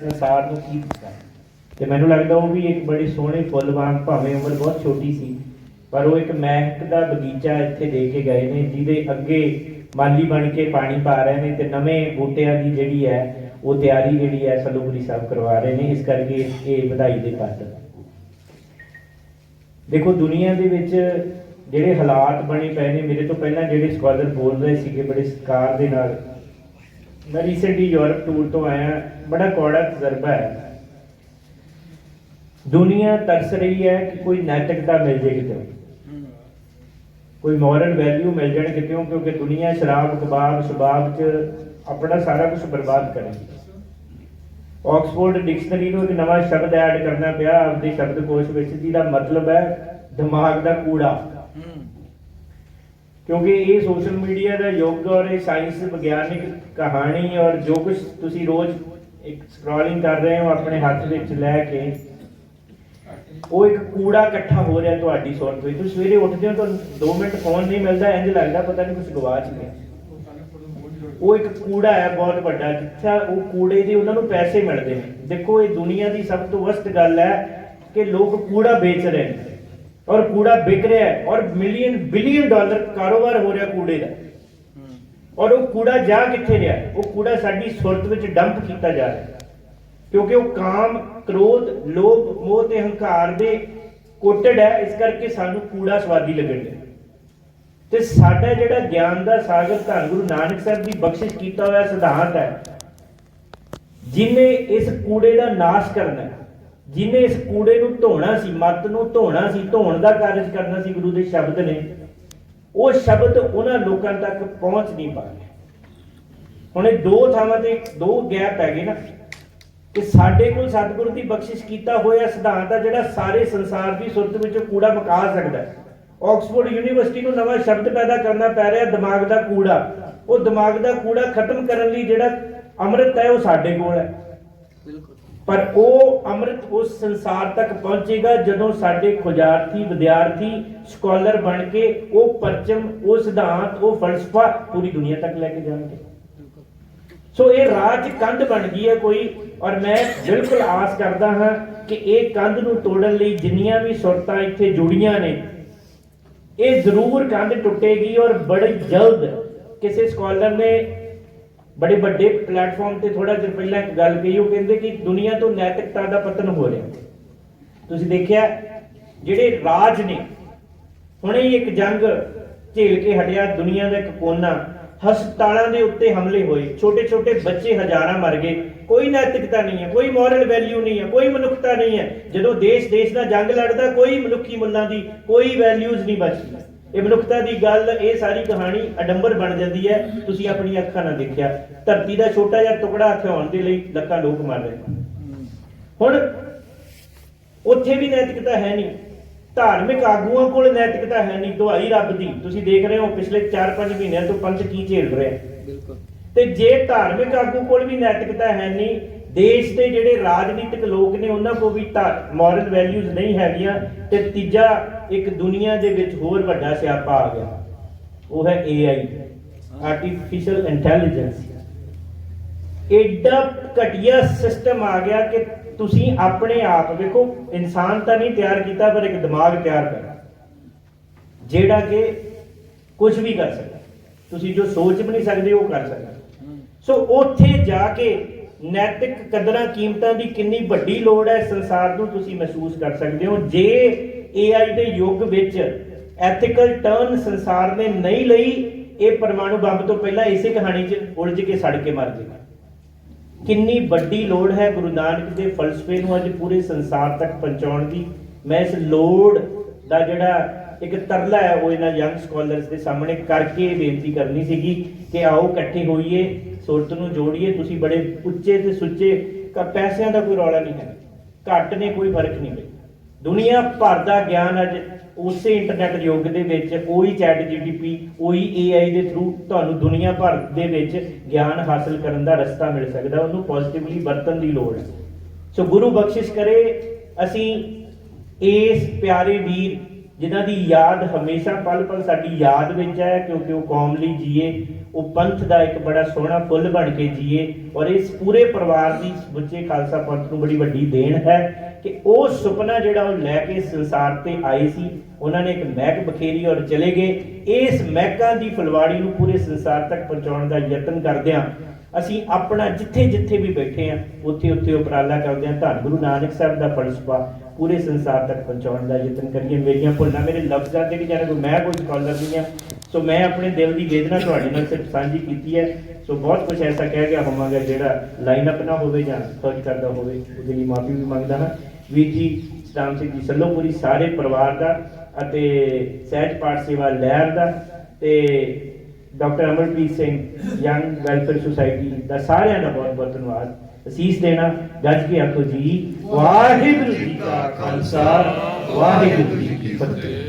ਸੰਸਾਰ ਨੂੰ ਕੀ ਦਿੱਤਾ? ਤੇ ਮੈਨੂੰ ਲੱਗਦਾ ਉਹ ਵੀ ਇੱਕ ਬੜੀ ਸੋਹਣੀ ਫੁੱਲ ਵਾਂਗ ਭਾਵੇਂ ਉਮਰ ਬਹੁਤ ਛੋਟੀ ਸੀ, ਪਰ ਉਹ ਇੱਕ ਮਹਿਕ ਦਾ ਬਗੀਚਾ ਇੱਥੇ ਦੇ ਕੇ ਗਏ ਨੇ, ਜਿਹਦੇ ਅੱਗੇ ਮਾਲੀ ਬਣ ਕੇ ਪਾਣੀ ਪਾ ਰਹੇ ਨੇ ਤੇ ਨਵੇਂ ਬੂਟਿਆਂ ਦੀ ਜਿਹੜੀ ਹੈ, ਉਹ ਤਿਆਰੀ ਜਿਹੜੀ ਹੈ ਸਲੂਬਰੀ ਸਾਹਿਬ ਕਰਵਾ ਰਹੇ ਨੇ, ਇਸ ਕਰਕੇ ਇਹ ਵਧਾਈ ਦੇ ਪਾਤਰ ਦੇਖੋ, ਦੁਨੀਆ ਦੇ ਵਿੱਚ ਜਿਹੜੇ ਹਾਲਾਤ ਬਣੇ ਪਏ ਨੇ, ਮੇਰੇ ਤੋਂ ਪਹਿਲਾਂ ਜਿਹੜੇ ਸਕਾਲਰ ਬੋਲ ਰਹੇ ਸੀਗੇ, ਬੜੇ ਸਤਿਕਾਰ ਦੇ ਨਾਲ ਮੈਂ ਰੀਸੈਂਟਲੀ ਯੂਰਪ ਟੂਰ ਤੋਂ ਆਇਆ, ਬੜਾ ਕੌੜਾ ਤਜਰਬਾ ਹੈ। ਦੁਨੀਆ ਤਰਸ ਰਹੀ ਹੈ ਕਿ ਕੋਈ ਨੈਤਿਕਤਾ ਮਿਲ ਜੇ ਕਿਤੇ। ਕੋਈ ਮੋਰਲ ਵੈਲਿਊ ਮਿਲ ਜਾਣ ਕਿਤੇ, ਕਿਉਂਕਿ ਦੁਨੀਆ ਸ਼ਰਾਬ, ਕਬਾਬ, ਸ਼ਬਾਬ ਚ ਆਪਣਾ ਸਾਰਾ ਕੁਝ ਬਰਬਾਦ ਕਰੇਗੀ ਆਕਸਫੋਰਡ ਡਿਕਸ਼ਨਰੀ ਨੂੰ ਇੱਕ ਨਵਾਂ ਸ਼ਬਦ ਐਡ ਕਰਨਾ ਪਿਆ, ਆਪਦੇ ਸ਼ਬਦਕੋਸ਼ ਵਿੱਚ, ਜਿਹਦਾ ਮਤਲਬ ਹੈ ਦਿਮਾਗ ਦਾ ਕੂੜਾ। ਕਿਉਂਕਿ ਇਹ ਸੋਸ਼ਲ ਮੀਡੀਆ ਦਾ ਯੁੱਗ ਔਰ ਇਹ ਸਾਇੰਸ ਵਿਗਿਆਨਿਕ ਕਹਾਣੀ ਔਰ ਜੋ ਕੁਝ ਤੁਸੀਂ ਰੋਜ਼ ਇੱਕ ਸਕਰੋਲਿੰਗ ਕਰ ਰਹੇ ਹੋ ਆਪਣੇ ਹੱਥ ਵਿੱਚ ਲੈ ਕੇ, ਉਹ ਇੱਕ ਕੂੜਾ ਇਕੱਠਾ ਹੋ ਰਿਹਾ ਤੁਹਾਡੀ ਸੁਰਤ ਵਿੱਚ ਤੁਸੀਂ ਸਵੇਰੇ ਉੱਠਦੇ ਹੋ ਤੁਹਾਨੂੰ 2 ਮਿੰਟ ਫੋਨ ਨਹੀਂ ਮਿਲਦਾ ਇੰਜ ਲੱਗਦਾ ਪਤਾ ਨਹੀਂ ਕੁਝ ਗਵਾਚ ਗਿਆ। ਉਹ ਇੱਕ ਕੂੜਾ ਹੈ ਬਹੁਤ ਵੱਡਾ, ਜਿੱਥੇ ਉਹ ਕੂੜੇ ਦੇ ਉਹਨਾਂ ਨੂੰ ਪੈਸੇ ਮਿਲਦੇ ਨੇ। ਦੇਖੋ, ਇਹ ਦੁਨੀਆ ਦੀ ਸਭ ਤੋਂ ਵਸਤ ਗੱਲ ਹੈ ਕਿ ਲੋਕ ਕੂੜਾ ਵੇਚ ਰਹੇ ਨੇ। ਔਰ ਕੂੜਾ ਵਿਕ ਰਿਹਾ ਹੈ ਔਰ ਮਿਲੀਅਨ, ਬਿਲੀਅਨ ਡਾਲਰ ਕਾਰੋਬਾਰ ਹੋ ਰਿਹਾ ਕੂੜੇ ਦਾ। ਔਰ ਉਹ ਕੂੜਾ ਜਾ ਕਿੱਥੇ ਰਿਹਾ? ਉਹ ਕੂੜਾ ਸਾਡੀ ਸੁਰਤ ਵਿੱਚ ਡੰਪ ਕੀਤਾ ਜਾ ਰਿਹਾ ਕਿਉਂਕਿ ਉਹ ਕਾਮ, ਕ੍ਰੋਧ, ਲੋਭ, ਮੋਹ ਤੇ ਹੰਕਾਰ ਦੇ ਕੋਟੜ ਹੈ, ਇਸ ਕਰਕੇ ਸਾਨੂੰ ਕੂੜਾ ਸਵਾਦੀ ਲੱਗਣ ਡਿਆ ਤੇ ਸਾਡਾ ਜਿਹੜਾ ਗਿਆਨ ਦਾ ਸਾਗਰ ਧੰਨ ਗੁਰੂ ਨਾਨਕ ਸਾਹਿਬ ਦੀ ਬਖਸ਼ਿਸ਼ ਕੀਤਾ ਹੋਇਆ ਸਿਧਾਂਤ ਹੈ, ਜਿਨੇ ਇਸ ਕੂੜੇ ਦਾ ਨਾਸ਼ ਕਰਨਾ ਹੈ ਜਿਨੇ ਇਸ ਕੂੜੇ ਨੂੰ ਧੋਣਾ ਸੀ, ਮਤ ਨੂੰ ਧੋਣਾ ਸੀ, ਧੋਣ ਦਾ ਕਾਰਜ ਕਰਨਾ ਸੀ ਗੁਰੂ ਦੇ ਸ਼ਬਦ ਨੇ, ਉਹ ਸ਼ਬਦ ਉਹਨਾਂ ਲੋਕਾਂ ਤੱਕ ਪਹੁੰਚ ਨਹੀਂ ਪਾ ਰਿਹਾ। ਹੁਣ ਇਹ ਦੋ ਥਾਵਾਂ ਤੇ ਦੋ ਗੈਪ ਹੈਗੇ ਨਾ, ਕਿ ਸਾਡੇ ਕੋਲ ਸਤਿਗੁਰੂ ਦੀ ਬਖਸ਼ਿਸ਼ ਕੀਤਾ ਹੋਇਆ ਸਿਧਾਂਤ ਆ ਜਿਹੜਾ ਸਾਰੇ ਸੰਸਾਰ ਦੀ ਸੁਰਤ ਵਿੱਚ ਕੂੜਾ ਮਕਾ ਸਕਦਾ ਹੈ। ਆਕਸਫੋਰਡ ਯੂਨੀਵਰਸਿਟੀ ਨੂੰ ਨਵਾਂ ਸ਼ਬਦ ਪੈਦਾ ਕਰਨਾ ਪੈ ਰਿਹਾ, ਦਿਮਾਗ ਦਾ ਕੂੜਾ। ਉਹ ਦਿਮਾਗ ਦਾ ਕੂੜਾ ਖਤਮ ਕਰਨ ਲਈ ਜਿਹੜਾ ਅੰਮ੍ਰਿਤ ਹੈ, ਉਹ ਸਾਡੇ ਕੋਲ ਹੈ। ਪਰ ਉਹ ਅੰਮ੍ਰਿਤ ਉਸ ਸੰਸਾਰ ਤੱਕ ਪਹੁੰਚੇਗਾ ਜਦੋਂ ਸਾਡੇ ਖੋਜਾਰਥੀ, ਵਿਦਿਆਰਥੀ, ਸਕਾਲਰ ਬਣ ਕੇ ਉਹ ਪਰਚਮ, ਉਹ ਸਿਧਾਂਤ, ਉਹ ਫਲਸਫਾ ਪੂਰੀ ਦੁਨੀਆ ਤੱਕ ਲੈ ਕੇ ਜਾਣਗੇ। ਸੋ ਇਹ ਰਾਜ ਕੰਧ ਬਣ ਗਈ ਹੈ ਕੋਈ, ਔਰ ਮੈਂ ਬਿਲਕੁਲ ਆਸ ਕਰਦਾ ਹਾਂ ਕਿ ਇਹ ਕੰਧ ਨੂੰ ਤੋੜਨ ਲਈ ਜਿੰਨੀਆਂ ਵੀ ਸੁਰਤਾਂ ਇੱਥੇ ਜੁੜੀਆਂ ਨੇ, ਇਹ ਜ਼ਰੂਰ ਕੰਧ ਟੁੱਟੇਗੀ ਔਰ ਬੜੇ ਜਲਦ ਕਿਸੇ ਸਕਾਲਰ ਨੇ ਬੜੇ ਵੱਡੇ ਪਲੇਟਫਾਰਮ ਤੇ ਥੋੜਾ ਜਿਹਾ ਪਹਿਲਾਂ ਇੱਕ ਗੱਲ ਕਹੀ, ਉਹ ਕਹਿੰਦੇ ਕਿ ਦੁਨੀਆ ਤੋਂ ਨੈਤਿਕਤਾ ਦਾ ਪਤਨ ਹੋ ਰਿਹਾ ਤੁਸੀਂ ਦੇਖਿਆ, ਜਿਹੜੇ ਰਾਜ ਨੇ, ਹੁਣੇ ਹੀ ਇੱਕ ਜੰਗ ਝੇਲ ਕੇ ਹਟਿਆ, ਦੁਨੀਆ ਦਾ ਇੱਕ ਕੋਨਾ, ਹਸਪਤਾਲਾਂ ਦੇ ਉੱਤੇ ਹਮਲੇ ਹੋਏ ਛੋਟੇ ਛੋਟੇ ਬੱਚੇ ਹਜ਼ਾਰਾਂ ਮਰ ਗਏ, ਕੋਈ ਨੈਤਿਕਤਾ ਨਹੀਂ ਹੈ, ਕੋਈ ਮੋਰਲ ਵੈਲਿਊ ਨਹੀਂ ਹੈ, ਕੋਈ ਮਨੁੱਖਤਾ ਨਹੀਂ ਹੈ। ਜਦੋਂ ਦੇਸ਼ ਦੇਸ਼ ਦਾ ਜੰਗ ਲੜਦਾ, ਕੋਈ ਮਨੁੱਖੀ ਮੁੱਲਾਂ ਦੀ ਕੋਈ ਵੈਲਿਊਜ਼ ਨਹੀਂ ਬਚਦੀ ਇਹ ਮਨੁੱਖਤਾ ਦੀ ਗੱਲ ਇਹ ਸਾਰੀ ਕਹਾਣੀ ਅਡੰਬਰ ਬਣ ਜਾਂਦੀ ਹੈ। ਤੁਸੀਂ ਆਪਣੀ ਅੱਖਾਂ ਨਾਲ ਦੇਖਿਆ। ਧਰਤੀ ਦਾ ਛੋਟਾ ਜਿਹਾ ਟੁਕੜਾ ਹਥਿਆਉਣ ਦੇ ਲਈ ਲੱਖਾਂ ਲੋਕ ਮਰ ਰਹੇ ਹੁਣ ਉੱਥੇ ਵੀ ਨੈਤਿਕਤਾ ਹੈ ਨਹੀਂ। ਧਾਰਮਿਕ ਆਗੂਆਂ ਕੋਲ ਨੈਤਿਕਤਾ ਹੈ ਨਹੀਂ। ਦੁਹਾਈ ਰੱਬ ਦੀ। ਤੁਸੀਂ ਦੇਖ ਰਹੇ ਹੋ ਪਿਛਲੇ 4-5 ਮਹੀਨਿਆਂ ਤੋਂ ਪੰਥ ਕੀ ਝੇਲ ਰਿਹਾ ਤੇ ਜੇ ਧਾਰਮਿਕ ਆਗੂ ਕੋਲ ਵੀ ਨੈਤਿਕਤਾ ਹੈ ਨਹੀਂ ਦੇਸ਼ ਦੇ ਜਿਹੜੇ ਰਾਜਨੀਤਿਕ ਲੋਕ ਨੇ ਉਹਨਾਂ ਕੋਲ ਵੀ ਮੋਰਲ ਵੈਲਿਊਜ਼ ਨਹੀਂ ਹੈਗੀਆਂ ਤੇ ਤੀਜਾ ਇੱਕ ਦੁਨੀਆ ਦੇ ਵਿੱਚ ਹੋਰ ਵੱਡਾ ਸਿਆਪਾ ਆ ਗਿਆ। ਉਹ ਹੈ AI ਆਰਟੀਫੀਸ਼ੀਅਲ ਇੰਟੈਲੀਜੈਂਸ ਐਡਾ ਘਟੀਆ ਸਿਸਟਮ ਆ ਗਿਆ ਕਿ ਤੁਸੀਂ ਆਪਣੇ ਆਪ ਵੇਖੋ ਇਨਸਾਨ ਤਾਂ ਨਹੀਂ ਤਿਆਰ ਕੀਤਾ ਪਰ ਇੱਕ ਦਿਮਾਗ ਤਿਆਰ ਕਰ। ਜਿਹੜਾ ਕਿ ਕੁਝ ਵੀ ਕਰ ਸਕਦਾ। ਤੁਸੀਂ ਜੋ ਸੋਚ ਵੀ ਨਹੀਂ ਸਕਦੇ ਉਹ ਕਰ ਸਕਦਾ। ਸੋ ਉੱਥੇ ਜਾ ਕੇ ਨੈਤਿਕ ਕਦਰਾਂ ਕੀਮਤਾਂ ਦੀ ਕਿੰਨੀ ਵੱਡੀ ਲੋੜ ਹੈ ਸੰਸਾਰ ਨੂੰ ਤੁਸੀਂ ਮਹਿਸੂਸ ਕਰ ਸਕਦੇ ਹੋ। ਜੇ AI ਦੇ ਯੁੱਗ ਵਿੱਚ ਐਥੀਕਲ ਟਰਨ ਸੰਸਾਰ ਨੇ ਨਹੀਂ ਲਈ, ਇਹ ਪਰਮਾਣੂ ਬੰਬ ਤੋਂ ਪਹਿਲਾਂ ਇਸੇ ਕਹਾਣੀ 'ਚ ਉਲਝ ਕੇ ਸੜ ਕੇ ਮਰ ਜਾਏਗਾ। ਕਿੰਨੀ ਵੱਡੀ ਲੋੜ ਹੈ ਗੁਰੂ ਨਾਨਕ ਦੇ ਫਲਸਫੇ ਨੂੰ ਅੱਜ ਪੂਰੇ ਸੰਸਾਰ ਤੱਕ ਪਹੁੰਚਾਉਣ ਦੀ। ਮੈਂ ਇਸ ਲੋੜ ਦਾ ਜਿਹੜਾ ਇੱਕ ਤਰਲਾ ਹੈ, ਉਹ ਇਹਨਾਂ ਯੰਗ ਸਕਾਲਰਸ ਦੇ ਸਾਹਮਣੇ ਕਰਕੇ ਇਹ ਬੇਨਤੀ ਕਰਨੀ ਸੀਗੀ ਕਿ ਆਓ ਇਕੱਠੇ ਹੋਈਏ, ਸੁਰਤ ਨੂੰ ਜੋੜੀਏ, ਤੁਸੀਂ ਬੜੇ ਉੱਚੇ ਤੇ ਸੁੱਚੇ ਕ ਪੈਸਿਆਂ ਦਾ ਕੋਈ ਰੌਲਾ ਨਹੀਂ ਹੈ। ਘੱਟ ਨੇ, ਕੋਈ ਫ਼ਰਕ ਨਹੀਂ ਪਿਆ ਦੁਨੀਆ ਭਰ ਦਾ ਗਿਆਨ ਅੱਜ ਉਸੇ ਇੰਟਰਨੈਟ ਯੁੱਗ ਦੇ ਵਿੱਚ, ਉਹੀ ਚੈਟ ਜੀਟੀਪੀ ਉਹੀ AI ਦੇ ਥਰੂ ਤੁਹਾਨੂੰ ਦੁਨੀਆ ਭਰ ਦੇ ਵਿੱਚ ਗਿਆਨ ਹਾਸਲ ਕਰਨ ਦਾ ਰਸਤਾ ਮਿਲ ਸਕਦਾ, ਉਹਨੂੰ ਪੋਜ਼ਿਟਿਵਲੀ ਵਰਤਣ ਦੀ ਲੋੜ ਹੈ। ਸੋ ਗੁਰੂ ਬਖਸ਼ਿਸ਼ ਕਰੇ, ਅਸੀਂ ਇਸ ਪਿਆਰੇ ਵੀਰ ਜਿਨ੍ਹਾਂ ਦੀ ਯਾਦ ਹਮੇਸ਼ਾ ਪਲ ਪਲ ਸਾਡੀ ਯਾਦ ਵਿੱਚ ਹੈ, ਕਿਉਂਕਿ ਉਹ ਕੌਮ ਲਈ ਜੀਏ, ਉਹ ਪੰਥ ਦਾ ਇੱਕ ਬੜਾ ਸੋਹਣਾ ਫੁੱਲ ਬਣ ਕੇ ਜੀਏ, ਔਰ ਇਸ ਪੂਰੇ ਪਰਿਵਾਰ ਦੀ ਬੱਚੇ ਖਾਲਸਾ ਪੰਥ ਨੂੰ ਬੜੀ ਵੱਡੀ ਦੇਣ ਹੈ ਕਿ ਉਹ ਸੁਪਨਾ ਜਿਹੜਾ ਉਹ ਲੈ ਕੇ ਸੰਸਾਰ ਤੇ ਆਏ ਸੀ, ਉਹਨਾਂ ਨੇ ਇੱਕ ਮਹਿਕ ਬਖੇਰੀ ਔਰ ਚਲੇ ਗਏ। ਇਸ ਮਹਿਕਾਂ ਦੀ ਫੁਲਵਾੜੀ ਨੂੰ ਪੂਰੇ ਸੰਸਾਰ ਤੱਕ ਪਹੁੰਚਾਉਣ ਦਾ ਯਤਨ ਕਰਦਿਆਂ ਅਸੀਂ ਆਪਣਾ ਜਿੱਥੇ ਜਿੱਥੇ ਵੀ ਬੈਠੇ ਆ ਉੱਥੇ ਉੱਥੇ ਉਪਰਾਲਾ ਕਰਦੇ ਆ ਧੰਨ ਗੁਰੂ ਨਾਨਕ ਸਾਹਿਬ ਦਾ ਫਲਸਫਾ ਪੂਰੇ ਸੰਸਾਰ ਤੱਕ ਪਹੁੰਚਾਉਣ ਦਾ ਯਤਨ ਕਰੀਏ। ਮੇਰੀਆਂ ਭੁੱਲਾਂ ਮੇਰੇ ਲਫ਼ਜ਼ਾਂ ਤੇ ਵੀ ਜਾਣਾ ਕੋਈ, ਮੈਂ ਕੋਈ ਸਕਾਲਰ ਨਹੀਂ ਆ ਸੋ ਮੈਂ ਆਪਣੇ ਦਿਲ ਦੀ ਵੇਦਨਾ ਤੁਹਾਡੇ ਨਾਲ ਸਿਰਫ ਸਾਂਝੀ ਕੀਤੀ ਹੈ। ਸੋ ਬਹੁਤ ਕੁਝ ਐਸਾ ਕਹਿ ਗਿਆ ਹੋਵਾਂਗਾ ਜਿਹੜਾ ਲਾਈਨ ਅਪ ਨਾ ਹੋਵੇ ਜਾਂ ਸੋਚ ਕਰਦਾ ਹੋਵੇ, ਉਹਦੇ ਲਈ ਮਾਫੀ ਵੀ ਮੰਗਦਾ ਹਾਂ। ਵੀਰ ਜੀ ਸਤਾਮ ਸਿੰਘ ਜੀ ਸੱਲੋਪੁਰੀ ਸਾਰੇ ਪਰਿਵਾਰ ਦਾ ਅਤੇ ਸਹਿਜ ਪਾਠ ਸੇਵਾ ਲਹਿਰ ਦਾ ਤੇ doctor Amarpreet Singh young welfare society ਦਾ ਸਾਰਿਆਂ ਦਾ ਬਹੁਤ ਬਹੁਤ ਧੰਨਵਾਦ ਅਸੀਸ ਦੇਣਾ ਗੱਜ ਕੇ ਆਖੋ ਜੀ ਵਾਹਿਗੁਰੂ ਜੀ ਕਾ ਖਾਲਸਾ ਵਾਹਿਗੁਰੂ ਜੀ ਕੀ ਫਤਿਹ